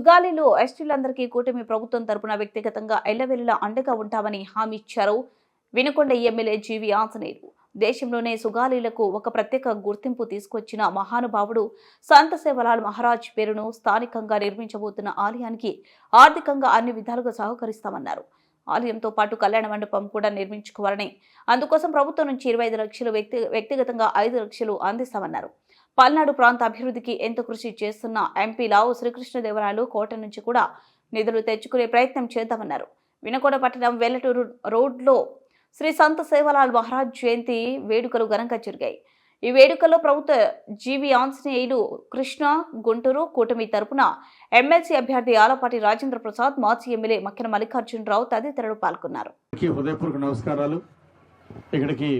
సుగాలిలో ఎస్టీలందరికీ కూటమి ప్రభుత్వం తరపున వ్యక్తిగతంగా ఎల్లవెల్లా అండగా ఉంటామని హామీ ఇచ్చారు. Vinukonda MLA GV Anjaneyulu. దేశంలోనే సుగాలీలకు ఒక ప్రత్యేక గుర్తింపు తీసుకొచ్చిన మహానుభావుడు సంత సేవలాల్ మహారాజ్ పేరును స్థానికంగా నిర్మించబోతున్న ఆలయానికి ఆర్థికంగా అన్ని విధాలుగా సహకరిస్తామన్నారు. ఆలయంతో పాటు కళ్యాణ మండపం కూడా నిర్మించుకోవాలని. అందుకోసం ప్రభుత్వం నుంచి ఇరవై ఐదు లక్షలు వ్యక్తి వ్యక్తిగతంగా ఐదు లక్షలు అందిస్తామన్నారు. పల్నాడు ప్రాంత అభివృద్ధికి ఎంతో కృషి చేస్తున్న ఎంపీ లావు శ్రీకృష్ణదేవరాయలు కోట నుంచి కూడా నిధులు తెచ్చుకునే ప్రయత్నం చేద్దామన్నారు. వినకోడ పట్టణం వెల్లటూరు రోడ్లో శ్రీ సంత సేవలాల్ మహారాజ్ జయంతి వేడుకలు ఘనంగా జరిగాయి. ఈ వేడుకల్లో ప్రభుత్వ జీవి ఆంజనేయులు కృష్ణ గుంటూరు కూటమి తరపున ఎమ్మెల్సీ అభ్యర్థి ఆలపాటి రాజేంద్ర ప్రసాద్ మాజీ ఎమ్మెల్యే మక్కిన మల్లికార్జునరావు తదితరులు పాల్గొన్నారు. హృదయపూర్వక నమస్కారాలు. ఇక్కడికి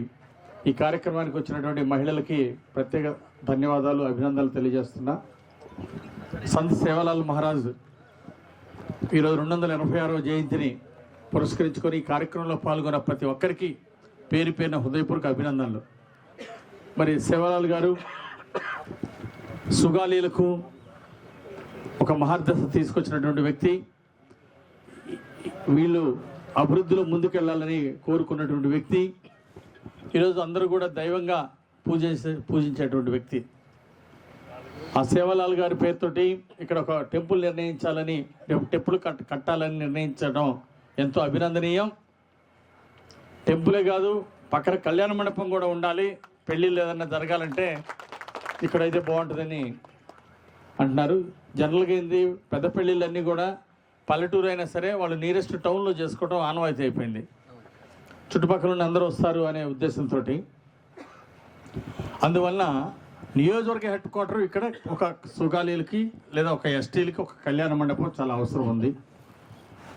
ఈ కార్యక్రమానికి వచ్చినటువంటి మహిళలకి ప్రత్యేక ధన్యవాదాలు అభినందనలు తెలియజేస్తున్నా. సంత్ సేవలాల్ మహారాజ్ ఈరోజు రెండు వందల ఎనభై ఆరవ జయంతిని పురస్కరించుకొని ఈ కార్యక్రమంలో పాల్గొన్న ప్రతి ఒక్కరికి పేరు పేరున హృదయపూర్వక అభినందనలు. మరి సేవలాల్ గారు సుగాలీలకు ఒక మహార్దశ తీసుకొచ్చినటువంటి వ్యక్తి. వీళ్ళు అభివృద్ధిలో ముందుకెళ్ళాలని కోరుకున్నటువంటి వ్యక్తి. ఈరోజు అందరూ కూడా దైవంగా పూజించే పూజించేటువంటి వ్యక్తి. ఆ సేవలాల్ గారి పేరుతోటి ఇక్కడ ఒక టెంపుల్ నిర్ణయించాలని టెంపుల్ కట్ కట్టాలని నిర్ణయించడం ఎంతో అభినందనీయం. టెంపులే కాదు పక్కన కళ్యాణ మండపం కూడా ఉండాలి. పెళ్ళిళ్ళు ఏదన్నా జరగాలంటే ఇక్కడైతే బాగుంటుందని అంటున్నారు. జనరల్గా ఏంది పెద్ద పెళ్ళిళ్ళన్నీ కూడా పల్లెటూరు అయినా సరే వాళ్ళు నియరెస్ట్ టౌన్లో చేసుకోవడం ఆనవాయితీ అయిపోయింది. చుట్టుపక్కల ఉన్న అందరూ వస్తారు అనే ఉద్దేశంతో అందువలన నియోజకవర్గ హెడ్ క్వార్టర్ ఇక్కడ ఒక సుగాలీలకి లేదా ఒక ఎస్టీలకి ఒక కళ్యాణ మండపం చాలా అవసరం ఉంది.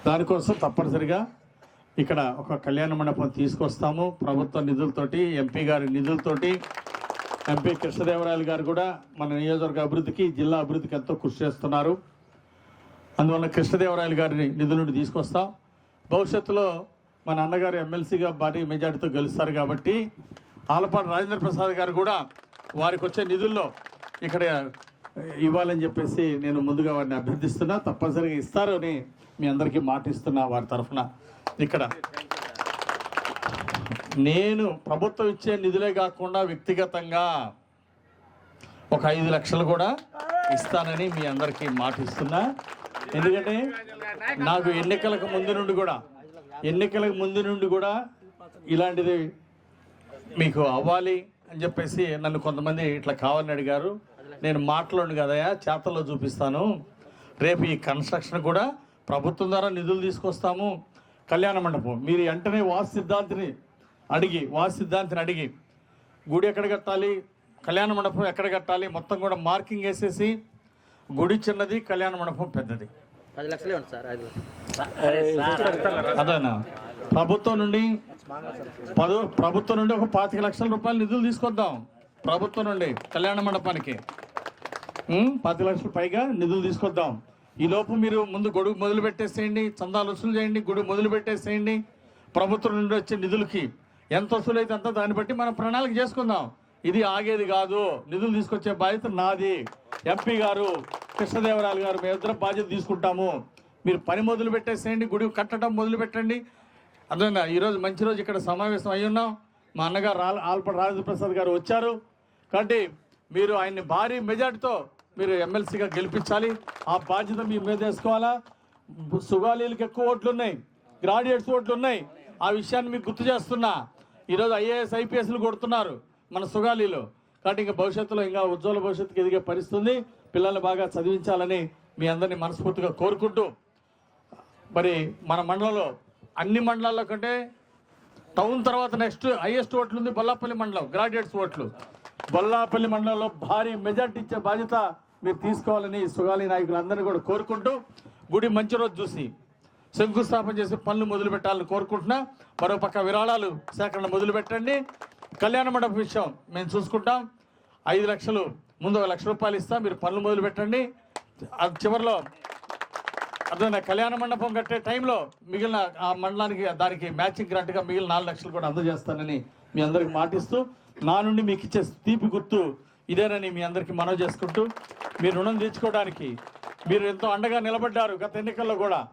దానికోసం తప్పనిసరిగా ఇక్కడ ఒక కళ్యాణ మండపం తీసుకొస్తాము. ప్రభుత్వ నిధులతోటి ఎంపీ గారి నిధులతోటి ఎంపీ కృష్ణదేవరాయలు గారు కూడా మన నియోజకవర్గ అభివృద్ధికి జిల్లా అభివృద్ధికి ఎంతో కృషి చేస్తున్నారు. అందువల్ల కృష్ణదేవరాయలు గారిని నిధుల నుండి తీసుకొస్తాం. భవిష్యత్తులో మన అన్నగారు ఎమ్మెల్సీగా భారీ మెజార్టీతో గెలుస్తారు కాబట్టి ఆలపాటి రాజేంద్ర ప్రసాద్ గారు కూడా వారికి వచ్చే నిధుల్లో ఇక్కడ ఇవ్వాలని చెప్పేసి నేను ముందుగా వారిని అభ్యర్థిస్తున్నా. తప్పనిసరిగా ఇస్తారని అని మీ అందరికీ మాటిస్తున్నా వారి తరఫున. ఇక్కడ. నేను ప్రభుత్వం ఇచ్చే నిధులే కాకుండా వ్యక్తిగతంగా ఒక ఐదు లక్షలు కూడా ఇస్తానని మీ అందరికీ మాటిస్తున్నా ఎందుకంటే నాకు ఎన్నికలకు ముందు నుండి కూడా ఎన్నికలకు ముందు నుండి కూడా ఇలాంటిది మీకు అవ్వాలి అని చెప్పేసి నన్ను కొంతమంది ఇట్లా కావాలని అడిగారు. నేను మాటలోను కదయా చేతల్లో చూపిస్తాను. రేపు ఈ కన్స్ట్రక్షన్ కూడా ప్రభుత్వం ద్వారా నిధులు తీసుకొస్తాము. కళ్యాణ మండపం. మీరు వెంటనే వాసు సిద్ధాంతిని అడిగి వాసు సిద్ధాంతిని అడిగి గుడి ఎక్కడ కట్టాలి కళ్యాణ మండపం ఎక్కడ కట్టాలి మొత్తం కూడా మార్కింగ్ వేసేసి గుడి చిన్నది కళ్యాణ మండపం పెద్దది. పది లక్షలే ఉంది సార్ ఐదు అదేనా? ప్రభుత్వం నుండి పదో ప్రభుత్వం నుండి ఒక పాతిక లక్షల రూపాయలు నిధులు తీసుకొద్దాం. ప్రభుత్వం నుండి కళ్యాణ మండపానికి? పాతిక లక్షల పైగా నిధులు తీసుకొద్దాం. ఈ లోపు మీరు ముందు గొడుగు మొదలు పెట్టేసేయండి చందాలు వసూలు చేయండి గొడుగు మొదలు పెట్టేసేయండి. ప్రభుత్వం నుండి వచ్చే నిధులకి ఎంత వసూలు అయితే అంత దాన్ని బట్టి మనం ప్రణాళిక చేసుకుందాం. ఇది ఆగేది కాదు నిధులు తీసుకొచ్చే బాధ్యత నాది. ఎంపీ గారు కృష్ణదేవరాయలు గారు మేమిద్దరం బాధ్యత తీసుకుంటాము. మీరు పని మొదలు పెట్టేసేయండి గుడి కట్టడం మొదలు పెట్టండి. అర్థమైందా? ఈరోజు మంచి రోజు ఇక్కడ సమావేశం అయి ఉన్నాం. మా అన్నగారు రాల్ ఆల్పడ రాజేంద్ర గారు వచ్చారు. కాబట్టి మీరు ఆయన్ని భారీ మెజార్టీతో మీరు ఎమ్మెల్సీగా గెలిపించాలి. ఆ బాధ్యత మీ మీద వేసుకోవాలా? సుగాలీలకు ఎక్కువ ఓట్లు ఉన్నాయి గ్రాడ్యుయేట్స్ ఓట్లు ఉన్నాయి ఆ విషయాన్ని మీకు గుర్తు చేస్తున్నా. ఈరోజు ఐఏఎస్ ఐపీఎస్లు కొడుతున్నారు మన సుగాలీలో. కాబట్టి ఇంకా భవిష్యత్తులో ఇంకా ఉజ్వల భవిష్యత్తుకి ఎదిగే పరిస్థితుంది పిల్లల్ని బాగా చదివించాలని మీ అందరినీ మనస్ఫూర్తిగా కోరుకుంటూ. మరి మన మండలంలో అన్ని మండలాల్లో కంటే టౌన్ తర్వాత నెక్స్ట్ హైయెస్ట్ ఓట్లు ఉంది బొల్లాపల్లి మండలం గ్రాడ్యుయేట్స్ ఓట్లు. బొల్లాపల్లి మండలంలో భారీ మెజార్టీ ఇచ్చే బాధ్యత మీరు తీసుకోవాలని సుగాలి నాయకులందరినీ కూడా కోరుకుంటూ గుడి మంచి రోజు చూసి శంకుస్థాపన చేసి పనులు మొదలు పెట్టాలని కోరుకుంటున్నా. మరోపక్క విరాళాలు సేకరణ మొదలు పెట్టండి. కళ్యాణ మండపం విషయం మేము చూసుకుంటాం. ఐదు లక్షలు ముందు ఒక లక్ష రూపాయలు ఇస్తాం. మీరు పనులు మొదలు పెట్టండి. అది చివరిలో అర్థమైన కళ్యాణ మండపం కట్టే టైంలో మిగిలిన ఆ మండలానికి దానికి మ్యాచింగ్ గ్రాంట్గా మిగిలిన నాలుగు లక్షలు కూడా అందజేస్తానని మీ అందరికి మాటిస్తూ నా నుండి మీకు ఇచ్చే తీపి గుర్తు ఇదేనని మీ అందరికీ మనవి చేసుకుంటూ మీ రుణం తీర్చుకోవడానికి మీరు ఎంతో అండగా నిలబడ్డారు గత ఎన్నికల్లో కూడా.